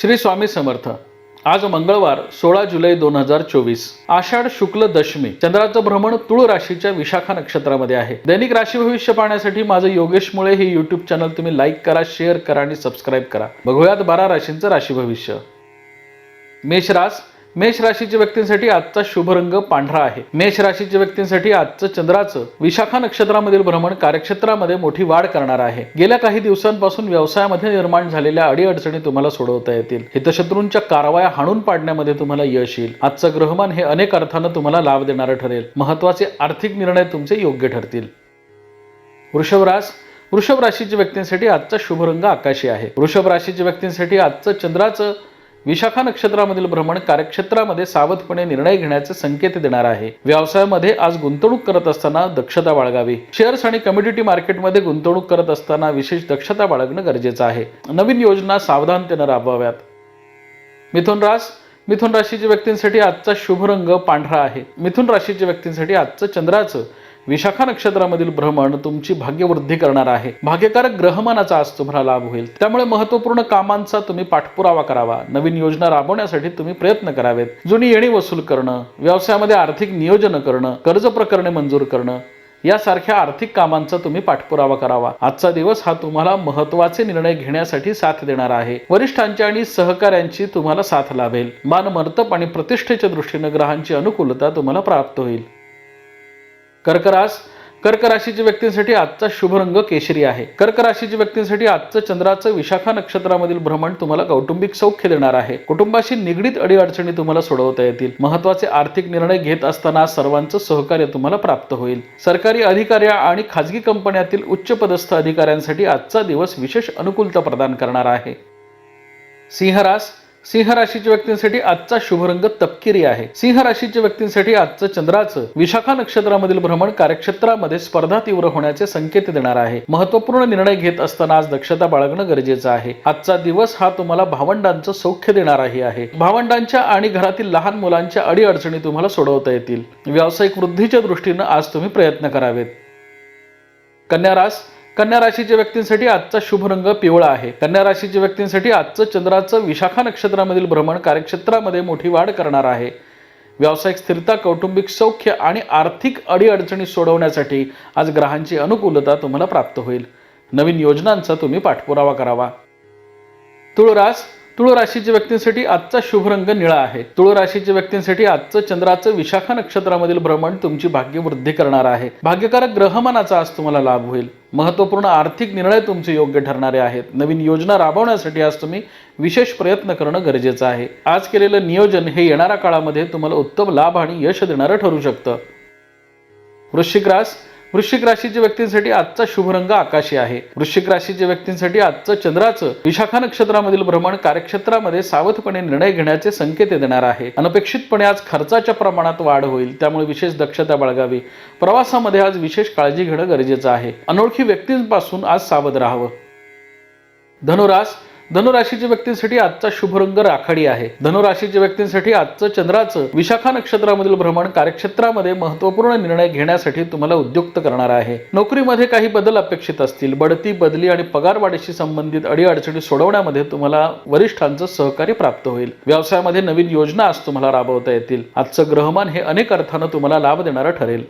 श्री स्वामी समर्थ. आज मंगळवार सोळा जुलै दोन हजार चोवीस. आषाढ शुक्ल दशमी. चंद्राचं भ्रमण तुळ राशीच्या विशाखा नक्षत्रामध्ये आहे. दैनिक राशी भविष्य पाहण्यासाठी माझं योगेश मुळे हे युट्यूब चॅनल तुम्ही लाईक करा शेअर करा आणि सबस्क्राईब करा. बघूयात बारा राशींचं राशी भविष्य. मेष रास मेष राशीच्या व्यक्तींसाठी आजचा शुभ रंग पांढरा आहे. मेष राशीच्या व्यक्तींसाठी आजचं चंद्राचं विशाखा नक्षत्रामधील भ्रमण कार्यक्षेत्रामध्ये मोठी वाढ करणार आहे. गेल्या काही दिवसांपासून व्यवसायामध्ये निर्माण झालेल्या अडीअडचणी तुम्हाला सोडवता येतील. हितशत्रूंच्या कारवाया हाणून पाडण्यामध्ये तुम्हाला यश येईल. आजचं ग्रहमान हे अनेक अर्थानं तुम्हाला लाभ देणारं ठरेल. महत्त्वाचे आर्थिक निर्णय तुमचे योग्य ठरतील. वृषभरास वृषभ राशीच्या व्यक्तींसाठी आजचा शुभ रंग आकाशी आहे. वृषभ राशीच्या व्यक्तींसाठी आजचं चंद्राचं विशाखा नक्षत्रामधील भ्रमण कार्यक्षेत्रामध्ये सावधपणे निर्णय घेण्याचे संकेत देणार आहे. व्यवसायामध्ये आज गुंतवणूक करत असताना दक्षता बाळगावी. शेअर्स आणि कम्युनिटी मार्केटमध्ये गुंतवणूक करत असताना विशेष दक्षता बाळगणं गरजेचं आहे. नवीन योजना सावधानतेनं राबवाव्यात. मिथुन रास मिथुन राशीच्या व्यक्तींसाठी आजचा शुभ रंग पांढरा आहे. मिथुन राशीच्या व्यक्तींसाठी आजचं चंद्राचं विशाखा नक्षत्रामधील भ्रमण तुमची भाग्यवृद्धी करणार आहे. भाग्यकारक ग्रहमानाचा आज तुम्हाला लाभ होईल. त्यामुळे महत्त्वपूर्ण कामांचा तुम्ही पाठपुरावा करावा. नवीन योजना राबवण्यासाठी तुम्ही प्रयत्न करावेत. जुनी येणी वसूल करणं व्यवसायामध्ये आर्थिक नियोजन करणं कर्ज प्रकरणे मंजूर करणं यासारख्या आर्थिक कामांचा तुम्ही पाठपुरावा करावा. आजचा दिवस हा तुम्हाला महत्त्वाचे निर्णय घेण्यासाठी साथ देणार आहे. वरिष्ठांची आणि सहकाऱ्यांची तुम्हाला साथ लाभेल. मान मर्तप आणि प्रतिष्ठेच्या दृष्टीनं ग्रहांची अनुकूलता तुम्हाला प्राप्त होईल. कर्करास. कर्क राशीच्या व्यक्तींसाठी आजचा शुभ रंग केशरी आहे. कर्क राशीच्या व्यक्तींसाठी आजचं चंद्राचं विशाखा नक्षत्रामधील भ्रमण तुम्हाला कौटुंबिक सौख्य देणार आहे. कुटुंबाशी निगडीत अडीअडचणी तुम्हाला सोडवता येतील. महत्त्वाचे आर्थिक निर्णय घेत असताना सर्वांचं सहकार्य तुम्हाला प्राप्त होईल. सरकारी अधिकारी आणि खाजगी कंपन्यातील उच्च पदस्थ अधिकाऱ्यांसाठी आजचा दिवस विशेष अनुकूलता प्रदान करणार आहे. सिंहरास. सिंह राशीच्या व्यक्तींसाठी आजचा शुभ रंग तपकिरी आहे. सिंह राशीच्या व्यक्तींसाठी आजचं चंद्राचं विशाखा नक्षत्रामधील भ्रमण कार्यक्षेत्रामध्ये स्पर्धा तीव्र होण्याचे संकेत देणार आहे. महत्त्वपूर्ण निर्णय घेत असताना आज दक्षता बाळगणं गरजेचं आहे. आजचा दिवस हा तुम्हाला भावंडांचं सौख्य देणाराही आहे. भावंडांच्या आणि घरातील लहान मुलांच्या अडीअडचणी तुम्हाला सोडवता येतील. व्यावसायिक वृद्धीच्या दृष्टीनं आज तुम्ही प्रयत्न करावेत. कन्या रास कन्या राशीच्या व्यक्तींसाठी आजचा शुभ रंग पिवळा आहे. कन्या राशीच्या व्यक्तींसाठी आजचं चंद्राचं विशाखा नक्षत्रामधील भ्रमण कार्यक्षेत्रामध्ये मोठी वाढ करणार आहे. व्यावसायिक स्थिरता कौटुंबिक सौख्य आणि आर्थिक अडीअडचणी सोडवण्यासाठी आज ग्रहांची अनुकूलता तुम्हाला प्राप्त होईल. नवीन योजनांचा तुम्ही पाठपुरावा करावा. तुळरास तुळ राशीच्या व्यक्तींसाठी आजचा शुभ रंग निळा आहे. तुळ राशीच्या व्यक्तींसाठी आजचं चंद्राचं विशाखा नक्षत्रामधील भ्रमण तुमची भाग्यवृद्धी करणार आहे. भाग्यकारक ग्रहमानाचा आज तुम्हाला लाभ होईल. महत्त्वपूर्ण आर्थिक निर्णय तुमचे योग्य ठरणारे आहेत. नवीन योजना राबवण्यासाठी आज तुम्ही विशेष प्रयत्न करणं गरजेचं आहे. आज केलेलं नियोजन हे येणाऱ्या काळामध्ये तुम्हाला उत्तम लाभ आणि यश देणारं ठरू शकतं. वृश्चिक रास वृश्चिक राशीच्या व्यक्तींसाठी आजचा शुभ रंग आकाशी आहे. वृश्चिक राशीच्या व्यक्तींसाठी आजचं चंद्राचं विशाखा नक्षत्रामधील भ्रमण कार्यक्षेत्रामध्ये सावधपणे निर्णय घेण्याचे संकेत देणार आहे. अनपेक्षितपणे आज खर्चाच्या प्रमाणात वाढ होईल. त्यामुळे विशेष दक्षता बाळगावी. प्रवासामध्ये आज विशेष काळजी घेणं गरजेचं आहे. अनोळखी व्यक्तींपासून आज सावध राहावं. धनुरास धनुराशीच्या व्यक्तींसाठी आजचा शुभ रंग राखाडी आहे. धनुराशीच्या व्यक्तींसाठी आजचं चंद्राचं विशाखा नक्षत्रामधील भ्रमण कार्यक्षेत्रामध्ये महत्त्वपूर्ण निर्णय घेण्यासाठी तुम्हाला उद्युक्त करणार आहे. नोकरीमध्ये काही बदल अपेक्षित असतील. बढती बदली आणि पगारवाढीशी संबंधित अडीअडचणी सोडवण्यामध्ये तुम्हाला वरिष्ठांचं सहकार्य प्राप्त होईल. व्यवसायामध्ये नवीन योजना आज तुम्हाला राबवता येतील. आजचं ग्रहमान हे अनेक अर्थानं तुम्हाला लाभ देणारं ठरेल.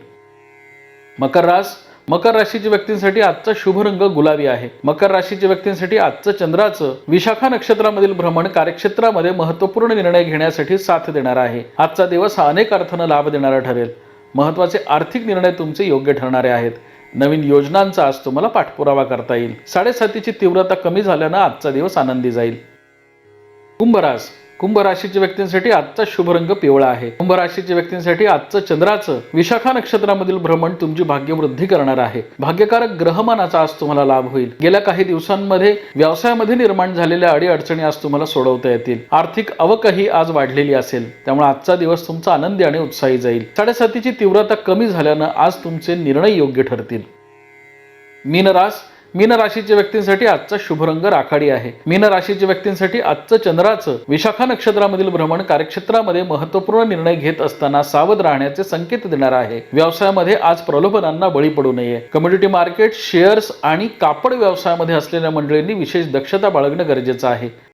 मकर रास मकर राशीच्या व्यक्तींसाठी आजचा शुभ रंग गुलाबी आहे. मकर राशीच्या व्यक्तींसाठी आजचं चंद्राचं विशाखा नक्षत्रामधील भ्रमण कार्यक्षेत्रामध्ये महत्त्वपूर्ण निर्णय घेण्यासाठी साथ देणार आहे. आजचा दिवस हा अनेक अर्थानं लाभ देणारा ठरेल. महत्त्वाचे आर्थिक निर्णय तुमचे योग्य ठरणारे आहेत. नवीन योजनांचा आज तुम्हाला पाठपुरावा करता येईल. साडेसातीची तीव्रता कमी झाल्यानं आजचा दिवस आनंदी जाईल. कुंभरास कुंभ राशीच्या व्यक्तींसाठी आजचा शुभ रंग पिवळा आहे. कुंभ राशीच्या व्यक्तींसाठी आजचं चंद्राचं विशाखा नक्षत्रामधील भ्रमण तुमची भाग्यवृद्धी करणार आहे. भाग्यकारक ग्रहमानाचा आज तुम्हाला लाभ होईल. गेल्या काही दिवसांमध्ये व्यवसायामध्ये निर्माण झालेल्या अडीअडचणी आज तुम्हाला सोडवता येतील. आर्थिक अवकही आज वाढलेली असेल. त्यामुळे आजचा दिवस तुमचा आनंदी आणि उत्साही जाईल. साडेसातीची तीव्रता कमी झाल्यानं आज तुमचे निर्णय योग्य ठरतील. मीनरास मीन राशीच्या व्यक्तींसाठी आजचा शुभ रंग राखाडी आहे. मीन राशीच्या व्यक्तींसाठी आजचं चंद्राचं विशाखा नक्षत्रामधील भ्रमण कार्यक्षेत्रामध्ये महत्त्वपूर्ण निर्णय घेत असताना सावध राहण्याचे संकेत देणार आहे. व्यवसायामध्ये आज प्रलोभनांना बळी पडू नये. कम्युनिटी मार्केट शेअर्स आणि कापड व्यवसायामध्ये असलेल्या मंडळींनी विशेष दक्षता बाळगणं गरजेचं आहे.